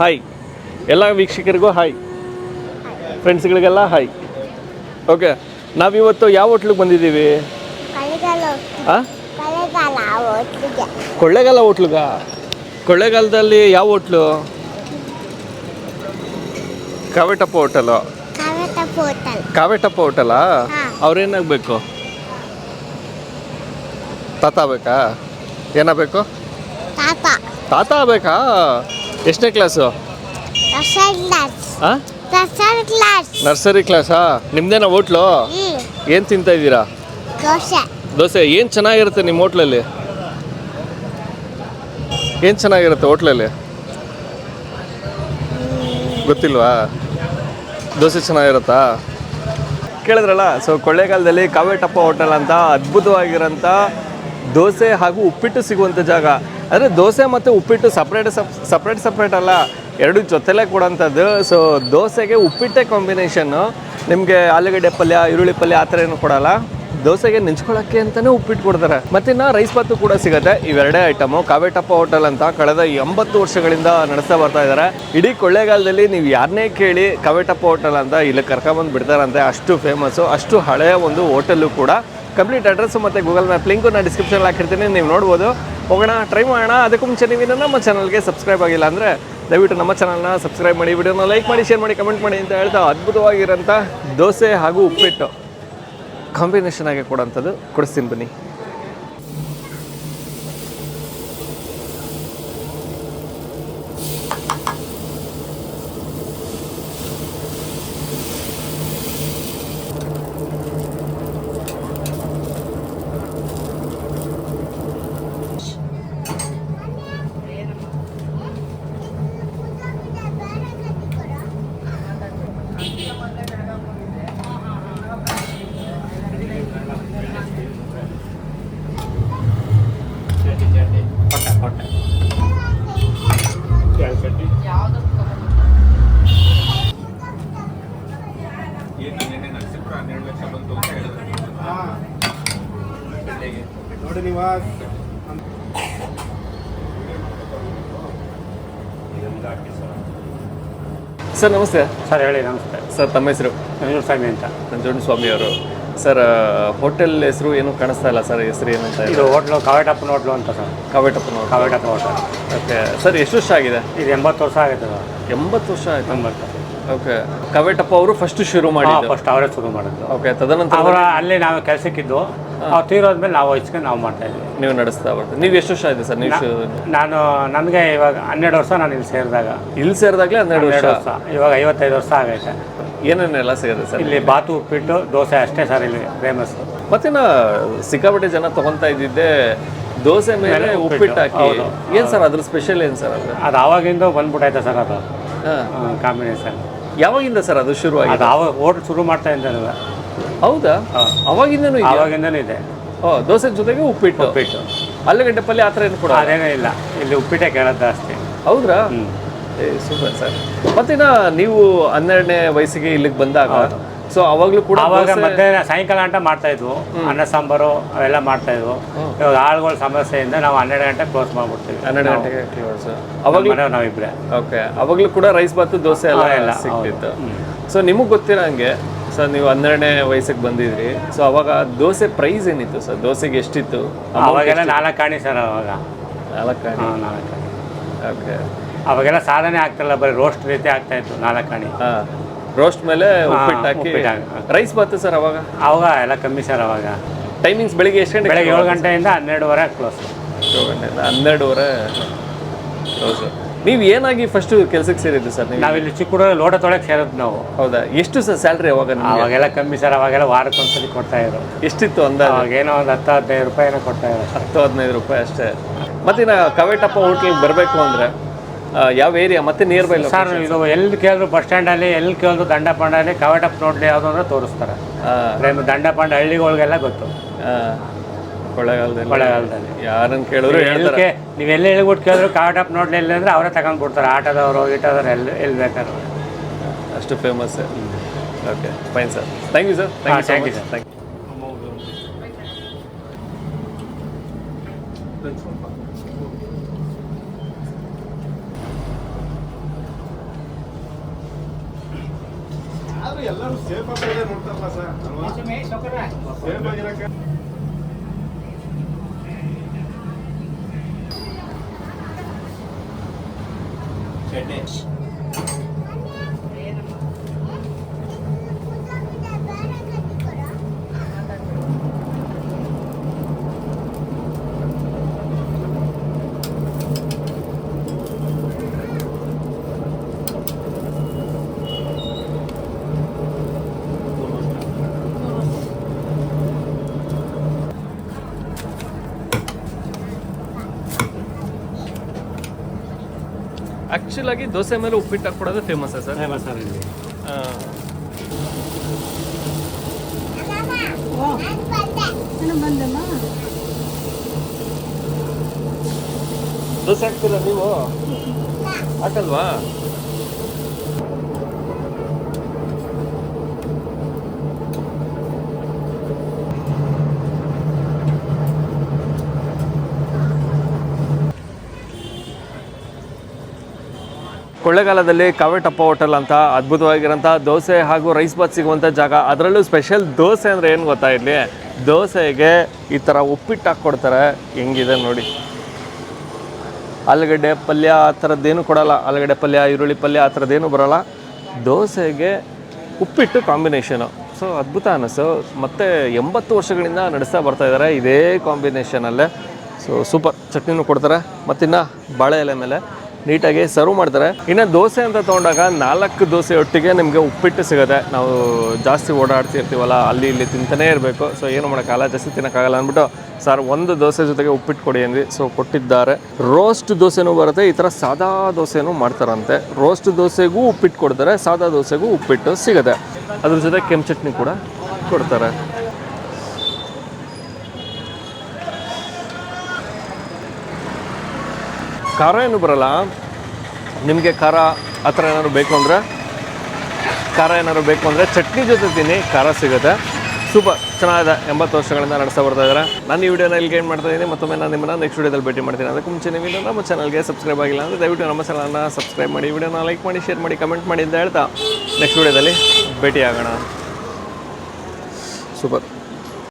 Hi ಎಲ್ಲ ವೀಕ್ಷಕರಿಗೂ hi ಫ್ರೆಂಡ್ಸ್ಗಳಿಗೆಲ್ಲ ಹಾಯ್ ಓಕೆ ನಾವಿವತ್ತು ಯಾವ ಹೋಟ್ಲಿಗೆ ಬಂದಿದ್ದೀವಿ? ಕೊಳ್ಳೆಗಾಲ ಹಾಂ ಕೊಳ್ಳೆಗಾಲದಲ್ಲಿ ಕೊಳ್ಳೇಗಾಲ ಹೋಟ್ಲುಗ? ಕೊಳ್ಳೇಗಾಲದಲ್ಲಿ ಯಾವ hotel? Kavetappa hotel. Kavetappa hotel. ಅವ್ರೇನಾಗಬೇಕು? ತಾತ ಬೇಕಾ ಏನಾಗಬೇಕು? ತಾತ. ತಾತ ಬೇಕಾ ಎಷ್ಟನೇ ಕ್ಲಾಸು? ನರ್ಸರಿ ಕ್ಲಾಸ್ ಹಾಂ ರಸಲ್ ಕ್ಲಾಸ್ ನರ್ಸರಿ ಕ್ಲಾಸಾ ನಿಮ್ದೇನಾ ಹೋಟ್ಲು? ಏನ್ ಏನು ತಿಂತಾ ಇದ್ದೀರಾ? ದೋಸೆ. ದೋಸೆ. ಏನು ಚೆನ್ನಾಗಿರುತ್ತೆ ನಿಮ್ಮ ಹೋಟ್ಲಲ್ಲಿ? ಏನು ಚೆನ್ನಾಗಿರುತ್ತೆ ಹೋಟ್ಲಲ್ಲಿ? ಗೊತ್ತಿಲ್ವಾ? ದೋಸೆ ಚೆನ್ನಾಗಿರುತ್ತಾ? ಕೇಳಿದ್ರಲ್ಲ ಸೊ ಕೊಳ್ಳೇಗಾಲದಲ್ಲಿ ಕಾವೇಟಪ್ಪ ಹೋಟೆಲ್ ಅಂತ ಅದ್ಭುತವಾಗಿರೋಂಥ ದೋಸೆ ಹಾಗೂ ಉಪ್ಪಿಟ್ಟು ಸಿಗುವಂಥ ಜಾಗ. ಅಂದರೆ ದೋಸೆ ಮತ್ತು ಉಪ್ಪಿಟ್ಟು ಸಪ್ರೇಟ್ ಸಪ್ ಸಪ್ರೇಟ್ ಸಪ್ರೇಟ್ ಅಲ್ಲ, ಎರಡು ಜೊತೆಲೇ ಕೊಡೋಂಥದ್ದು. ಸೊ ದೋಸೆಗೆ ಉಪ್ಪಿಟ್ಟೆ ಕಾಂಬಿನೇಷನ್ನು ನಿಮಗೆ ಆಲೂಗಡ್ಡೆ ಪಲ್ಯ, ಈರುಳ್ಳಿ ಪಲ್ಯ ಆ ಥರ ಏನು ಕೊಡಲ್ಲ. ದೋಸೆಗೆ ನೆಂಚ್ಕೊಳ್ಳೋಕ್ಕೆ ಅಂತಲೇ ಉಪ್ಪಿಟ್ಟು ಕೊಡ್ತಾರೆ. ಮತ್ತಿನ್ನು ರೈಸ್ ಬಾತು ಕೂಡ ಸಿಗುತ್ತೆ. ಇವೆರಡೇ ಐಟಮು ಕಾವೇಟಪ್ಪ ಹೋಟೆಲ್ ಅಂತ ಕಳೆದ ಎಂಬತ್ತು ವರ್ಷಗಳಿಂದ ನಡೆಸ್ತಾ ಬರ್ತಾ ಇದ್ದಾರೆ ಇಡೀ ಕೊಳ್ಳೇಗಾಲದಲ್ಲಿ ನೀವು ಯಾರನ್ನೇ ಕೇಳಿ ಕಾವೇಟಪ್ಪ ಹೋಟೆಲ್ ಅಂತ ಇಲ್ಲಿ ಕರ್ಕೊಂಬಂದು ಬಿಡ್ತಾರಂತೆ, ಅಷ್ಟು ಫೇಮಸ್ಸು ಅಷ್ಟು ಹಳೆಯ ಒಂದು ಹೋಟೆಲ್ಲು ಕೂಡ. ಕಂಪ್ಲೀಟ್ ಅಡ್ರೆಸ್ಸು ಮತ್ತು ಗೂಗಲ್ ಮ್ಯಾಪ್ ಲಿಂಕು ನಾನು ಡಿಸ್ಕ್ರಿಪ್ಷನ್ ಹಾಕಿರ್ತೀನಿ. ನೀವು ನೋಡ್ಬೋದು. ಹೋಗೋಣ ಟ್ರೈ ಮಾಡೋಣ. ಅದಕ್ಕೂ ಮುಂಚೆ ನೀವು ನಮ್ಮ ಚಾನಲ್ಗೆ ಸಬ್ಸ್ಕ್ರೈಬ್ ಆಗಿಲ್ಲ ಅಂದರೆ ದಯವಿಟ್ಟು ನಮ್ಮ ಚಾನಲ್ನ ಸಬ್ಸ್ಕ್ರೈಬ್ ಮಾಡಿ, ವಿಡಿಯೋನ ಲೈಕ್ ಮಾಡಿ ಶೇರ್ ಮಾಡಿ ಕಮೆಂಟ್ ಮಾಡಿ ಅಂತ ಹೇಳ್ತಾ ಅದ್ಭುತವಾಗಿರೋಂಥ ದೋಸೆ ಹಾಗೂ ಉಪ್ಪಿಟ್ಟು ಕಾಂಬಿನೇಷನ್ ಆಗಿ ಕೊಡೋಂಥದ್ದು. ಕೊಡಿಸ್ತೀನಿ ಬನ್ನಿ ನೋಡಿ ನಿವಾಸ್ ಸರ್ ನಮಸ್ತೆ. ಸರ್ ಹೇಳಿ ನಮಸ್ತೆ. ಸರ್ ತಮ್ಮ ಹೆಸರು? ನಂಜುಂಡ ಸ್ವಾಮಿ ಅಂತ. ನಂಜುಂಡ ಸ್ವಾಮಿ ಅವರು. ಸರ್ ಹೋಟೆಲ್ ಹೆಸರು ಏನು ಕಾಣಿಸ್ತಾ ಇಲ್ಲ ಸರ್ ಹೆಸರು ಏನು ಅಂತ ಇದು ಹೋಟ್ಲು ಕಾವೇಟಪ್ಪನ ಹೋಟ್ಲು ಅಂತ ಸರ್. ಕಾವೇಟಪ್ಪನ ಕಾವೇಟಪ್ಪ ಹೋಟೆಲ್. ಓಕೆ. ಸರ್ ಎಷ್ಟು ವರ್ಷ ಆಗಿದೆ? ಇದು ಎಂಬತ್ತು ವರ್ಷ ಆಗುತ್ತೆ ಸರ್. ಎಂಬತ್ತು ವರ್ಷ ಆಯ್ತು? ಎಂಬತ್ತು. ಓಕೆ. ಕವೆಟಪ್ಪ ಅವರು ಫಸ್ಟ್ ಶುರು ಮಾಡಿ ಫಸ್ಟ್ ಅವರೇ ಶುರು ಮಾಡಿದ್ದು. ಓಕೆ ತದನಂತರ ಅವರ ಅಲ್ಲಿ ನಾವು ಕೆಲಸಕ್ಕಿದ್ದು. ಅವ್ರು ತೀರೋದ್ಮೇಲೆ ನಾವು ವಹಿಸ್ಕೊಂಡು ನಾವು ಮಾಡ್ತಾ ಇದ್ವಿ. ನೀವು ನಡೆಸ್ತಾ ಬರ್ತೀವಿ ನೀವು ಎಷ್ಟು ವರ್ಷ ಆಯ್ತು ಸರ್ ನೀವು ನಾನು ನನಗೆ ಇವಾಗ ಹನ್ನೆರಡು ವರ್ಷ ನಾನು ಇಲ್ಲಿ ಸೇರಿದಾಗ. ಇಲ್ಲಿ ಸೇರಿದಾಗಲೇ ಹನ್ನೆರಡು ವರ್ಷ? ಇವಾಗ ಐವತ್ತೈದು ವರ್ಷ ಆಗೈತೆ. ಏನೇನೆಲ್ಲ ಸಿಗುತ್ತೆ ಸರ್? ಇಲ್ಲಿ ಬಾತು ಉಪ್ಪಿಟ್ಟು ದೋಸೆ ಅಷ್ಟೇ ಸರ್ ಇಲ್ಲಿ ಫೇಮಸ್ ಮತ್ತೆ ನಾ ಸಿಕ್ಕಾಪಟ್ಟೆ ಜನ ತಗೊಂತಾ ಇದ್ದಿದ್ದೆ. ದೋಸೆ ಮೇಲೆ ಉಪ್ಪಿಟ್ಟು. ಹಾಕಿ. ಏನು ಸರ್ ಅದ್ರ ಸ್ಪೆಷಲ್ ಏನು ಸರ್ ಅದು? ಅದು ಆವಾಗಿಂದ ಬಂದ್ಬಿಟ್ಟೈತೆ ಸರ್ ಅದು. ಕಾಂಬಿನೇಷನ್ ಯಾವಾಗಿಂದ ಸರ್ ಅದು ಶುರು ಆಗಿದೆ ಅದು ಅವಾಗ ಹೋಟ್ಲ್ ಶುರು ಮಾಡ್ತಾ ಇದ್ದಾನಲ್ಲ ಹೌದಾ? ಅವಾಗಿಂದನೂ ಇದೆ ಆವಾಗಿಂದನೂ ಇದೆ. ಓ ದೋಸೆ ಜೊತೆಗೆ ಉಪ್ಪಿಟ್ಟು. ಉಪ್ಪಿಟ್ಟು. ಆಲೂಗಡ್ಡೆ ಪಲ್ಯ ಆ ಥರ ಏನು ಕೂಡ ಅದೇನೇ ಇಲ್ಲ. ಇಲ್ಲಿ ಉಪ್ಪಿಟ್ಟೆ ಕೇಳೋದು ಜಾಸ್ತಿ. ಹೌದ್ರಾ? Super sir. ಮತ್ತಿನ್ನ ನೀವು ಹನ್ನೆರಡನೇ ವಯಸ್ಸಿಗೆ ಇಲ್ಲಿಗೆ ಬಂದಾಗ ಸೊ ಅವಾಗಲೂ ಕೂಡ ಅವಾಗ ಮಧ್ಯಾಹ್ನ ಸಾಯಂಕಾಲ ಗಂಟೆ ಮಾಡ್ತಾ ಇದ್ವು ಅನ್ನ ಸಾಂಬಾರು ಅವೆಲ್ಲ ಮಾಡ್ತಾ ಇದ್ವು ಇವಾಗ ಆಳುಗಳ ಸಮಸ್ಯೆಯಿಂದ ನಾವು ಹನ್ನೆರಡು ಗಂಟೆ ಕ್ಲೋಸ್ ಮಾಡ್ಬಿಡ್ತೀವಿ. ಹನ್ನೆರಡು ಗಂಟೆಗೆ ಕ್ಲೋಸ್ ಅವಾಗಲೂ ನಾವಿಬ್ರೆ. ಓಕೆ ಅವಾಗಲೂ ಕೂಡ ರೈಸ್ ಬಾತು ದೋಸೆ ಎಲ್ಲ ಎಲ್ಲ, ಸಿಗ್ತಿತ್ತು ಸೊ ನಿಮಗೆ ಗೊತ್ತಿರಂಗೆ ಸರ್ ನೀವು ಹನ್ನೆರಡನೇ ವಯಸ್ಸಿಗೆ ಬಂದಿದ್ರಿ. ಸೊ ಅವಾಗ ದೋಸೆ ಪ್ರೈಸ್ ಏನಿತ್ತು ಸರ್ ದೋಸೆಗೆ ಎಷ್ಟಿತ್ತು? ಅವಾಗೆಲ್ಲ ನಾಲ್ಕು ಆಣಿ ಸರ್ ಅವಾಗ. ನಾಲ್ಕು ಕಾಣಿ ನಾಲ್ಕು ಓಕೆ ಅವಾಗೆಲ್ಲ ಸಾಧನೆ ಆಗ್ತಿಲ್ಲ ಬರೀ ರೋಸ್ಟ್ ರೀತಿ ಆಗ್ತಾ ಇತ್ತು ನಾಲ್ಕು ಕಾಣಿ ಹಾಂ. ರೋಸ್ಟ್ ಮೇಲೆ ಉಪ್ಪಿಟ್ಟು ಹಾಕಿ ಉಪ್ಪಿಟ್ಟು ಹಾಕಿ. ರೈಸ್ ಬಾತು ಸರ್ ಅವಾಗ? ಅವಾಗ ಎಲ್ಲ ಕಮ್ಮಿ ಸರ್ ಅವಾಗ. ಟೈಮಿಂಗ್ಸ್ ಬೆಳಿಗ್ಗೆ ಎಷ್ಟು ಗಂಟೆ ಬೆಳಗ್ಗೆ ಏಳು ಗಂಟೆಯಿಂದ ಹನ್ನೆರಡುವರೆ ಕ್ಲೋಸ್ ಏಳು ಗಂಟೆಯಿಂದ ಹನ್ನೆರಡುವರೆ ಹೌದು ನೀವು ಏನಾಗಿ ಫಸ್ಟ್ ಕೆಲಸಕ್ಕೆ ಸೇರಿದ್ದು ಸರ್ ನೀವು? ನಾವಿಲ್ಲಿ ಚಿಕ್ಕ ಹುಡುಗ ಲೋಟ ತೊಳಕ್ಕೆ ಸೇರೋದು ನಾವು. ಹೌದಾ? ಎಷ್ಟು ಸರ್ ಸ್ಯಾಲ್ರಿ ಅವಾಗ ನಿಮ್ಗೆ? ಅವಾಗೆಲ್ಲ ಕಮ್ಮಿ ಸರ್ ಅವಾಗೆಲ್ಲ ವಾರಕ್ಕೆ ಒಂದ್ಸಲಿ ಕೊಡ್ತಾ ಇದ್ರು. ಎಷ್ಟಿತ್ತು ಅಂದಾಜು? ಅವಾಗ ಏನೋ ಒಂದು ಹತ್ತು ಹದಿನೈದು ರೂಪಾಯಿನ ಕೊಡ್ತಾ ಇದ್ರು ಹತ್ತು ಹದಿನೈದು ರೂಪಾಯಿ ಅಷ್ಟೇ. ಮತ್ತಿನ್ನ ಕವೇಟಪ್ಪ ಹೋಟ್ಲಿಗೆ ಬರಬೇಕು ಅಂದರೆ? ಯಾವ ಏರಿಯಾ ಮತ್ತೆ ನಿಯರ್ ಬೈ ಸರ್ ಇದು ಎಲ್ಲಿ ಕೇಳಿದ್ರು ಬಸ್ ಸ್ಟ್ಯಾಂಡಲ್ಲಿ ಎಲ್ಲಿ ಕೇಳಿದ್ರು ದಂಡಪಂಡಲ್ಲಿ ಕವಟಪ್ ನೋಡ್ಲಿ ಯಾವುದು ಅಂದ್ರೆ ತೋರಿಸ್ತಾರೆ. ಪ್ರೇಮ ದಂಡಪಂಡ ಹಳ್ಳಿಗಳಿಗೆಲ್ಲ ಗೊತ್ತು. ಕೊಳ್ಳೆಗಾಲದಲ್ಲಿ ಕೊಳ್ಳೆಗಾಲದಲ್ಲಿ. ಯಾರನ್ನು ಕೇಳಿದ್ರು ಹೇಳ್ತಾರೆ. ನೀವು ಎಲ್ಲಿ ಹೇಳ್ಬಿಟ್ಟು ಕೇಳಿದ್ರು ಕವಟಪ್ ನೋಡ್ಲಿ ಎಲ್ಲಿ ಅಂದ್ರೆ ಅವರೇ ತಗೊಂಡು ಕೊಡ್ತಾರೆ. ಆಟೋದವರು ಈಟೋದವ್ರು ಎಲ್ಲಿ ಎಲ್ಲಿ ಬೇಕಾದ್ರು. ಅಷ್ಟು famous okay fine sir thank you sir thank you sir thank ಅಂದ್ರೆ ಎಲ್ಲರೂ ಆ್ಯಕ್ಚುಲ್ ಆಗಿ ದೋಸೆ ಮೇಲೆ ಉಪ್ಪಿಟ್ಟು ಹಾಕ್ಕೊಡೋದು ಫೇಮಸ್ ಸರ್? ಫೇಮಸ್ ಸರ್ ಇಲ್ಲಿ ದೋಸೆ ಹಾಕ್ತೀರಾ ನೀವು? ಹಾಕಲ್ವಾ? ಕೊಳ್ಳೆಗಾಲದಲ್ಲಿ ಕಾವೇಟಪ್ಪ ಹೋಟೆಲ್ ಅಂತ ಅದ್ಭುತವಾಗಿರೋಂಥ ದೋಸೆ ಹಾಗೂ ರೈಸ್ ಬಾತ್ ಸಿಗುವಂಥ ಜಾಗ. ಅದರಲ್ಲೂ ಸ್ಪೆಷಲ್ ದೋಸೆ ಅಂದರೆ ಏನು ಗೊತ್ತಾ ಇಲ್ಲಿ ದೋಸೆಗೆ ಈ ಥರ ಉಪ್ಪಿಟ್ಟು ಹಾಕ್ಕೊಡ್ತಾರೆ. ಹೆಂಗಿದೆ ನೋಡಿ. ಆಲೂಗಡ್ಡೆ ಪಲ್ಯ ಆ ಥರದ್ದೇನು ಕೊಡಲ್ಲ. ಆಲೂಗಡ್ಡೆ ಪಲ್ಯ, ಈರುಳ್ಳಿ ಪಲ್ಯ ಆ ಥರದ್ದೇನು ಬರೋಲ್ಲ. ದೋಸೆಗೆ ಉಪ್ಪಿಟ್ಟು ಕಾಂಬಿನೇಷನು ಸೊ ಅದ್ಭುತ ಅನ್ನಿಸ್ತು ಮತ್ತು ಎಂಬತ್ತು ವರ್ಷಗಳಿಂದ ನಡೆಸ್ತಾ ಬರ್ತಾ ಇದ್ದಾರೆ. ಇದೇ ಕಾಂಬಿನೇಷನಲ್ಲೇ ಸೊ ಸೂಪರ್ ಚಟ್ನಿನೂ ಕೊಡ್ತಾರೆ. ಮತ್ತಿನ್ನು ಬಾಳೆ ಎಲೆ ಮೇಲೆ. ನೀಟಾಗಿ ಸರ್ವ್ ಮಾಡ್ತಾರೆ. ಇನ್ನು ದೋಸೆ ಅಂತ ತೊಗೊಂಡಾಗ ನಾಲ್ಕು ದೋಸೆ ಒಟ್ಟಿಗೆ ನಿಮಗೆ ಉಪ್ಪಿಟ್ಟು ಸಿಗುತ್ತೆ. ನಾವು ಜಾಸ್ತಿ ಓಡಾಡ್ತಿರ್ತೀವಲ್ಲ ಅಲ್ಲಿ ಇಲ್ಲಿ ತಿಂತಾನೇ ಇರಬೇಕು. ಸೊ ಏನು ಮಾಡೋಕ್ಕಾಗಲ್ಲ ಜಾಸ್ತಿ ತಿನ್ನೋಕ್ಕಾಗಲ್ಲ ಅಂದ್ಬಿಟ್ಟು, ಸರ್, ಒಂದು ದೋಸೆ ಜೊತೆಗೆ ಉಪ್ಪಿಟ್ಟು ಕೊಡಿ ಅಂದ್ವಿ. ಸೊ ಕೊಟ್ಟಿದ್ದಾರೆ. ರೋಸ್ಟ್ ದೋಸೆನೂ ಬರುತ್ತೆ. ಈ ಥರ ಸಾದಾ ದೋಸೆನೂ ಮಾಡ್ತಾರಂತೆ. ರೋಸ್ಟ್ ದೋಸೆಗೂ ಉಪ್ಪಿಟ್ಟು ಕೊಡ್ತಾರೆ, ಸಾದಾ ದೋಸೆಗೂ ಉಪ್ಪಿಟ್ಟು ಸಿಗುತ್ತೆ. ಅದ್ರ ಜೊತೆ ಕೆಂಪು ಚಟ್ನಿ ಕೂಡ ಕೊಡ್ತಾರೆ. ಖಾರ ಏನು ಬರಲ್ಲ. ನಿಮಗೆ ಖಾರ ಆ ಥರ ಏನಾದ್ರು ಬೇಕು ಅಂದರೆ? ಖಾರ ಏನಾದ್ರು ಬೇಕು ಅಂದರೆ ಚಟ್ನಿ ಜೊತೆ ತಿನ್ನಿ, ಖಾರ ಸಿಗುತ್ತೆ. ಸೂಪರ್. ಚೆನ್ನಾಗಿದೆ. ಎಂಬತ್ತು ವರ್ಷಗಳಿಂದ ನಡೆಸ್ತಾ ಬರ್ತಾ ಇದ್ದಾರೆ. ನಾನು ಈ ವಿಡಿಯೋನ ಇಲ್ಲಿಗೆ ಏನು ಮಾಡ್ತಾ ಇದ್ದೀನಿ. ಮತ್ತೊಮ್ಮೆ ನಾನು ನಿಮ್ಮನ್ನ ನೆಕ್ಸ್ಟ್ ವಿಡಿಯೋದಲ್ಲಿ ಭೇಟಿ ಮಾಡ್ತೀನಿ. ಅದಕ್ಕೆ ಮುಂಚೆ ನೀವು ನಮ್ಮ ಚಾನಲ್ಗೆ ಸಬ್ಸ್ಕ್ರೈಬ್ ಆಗಿಲ್ಲ ಅಂದರೆ ದಯವಿಟ್ಟು ನಮ್ಮ ಚಾನಲ್ನ ಸಬ್ಸ್ಕ್ರೈಬ್ ಮಾಡಿ ವಿಡಿಯೋನ ಲೈಕ್ ಮಾಡಿ ಶೇರ್ ಮಾಡಿ ಕಮೆಂಟ್ ಮಾಡಿ ಅಂತ ಹೇಳ್ತಾ ನೆಕ್ಸ್ಟ್ ವಿಡಿಯೋದಲ್ಲಿ ಭೇಟಿ ಆಗೋಣ ಸೂಪರ್.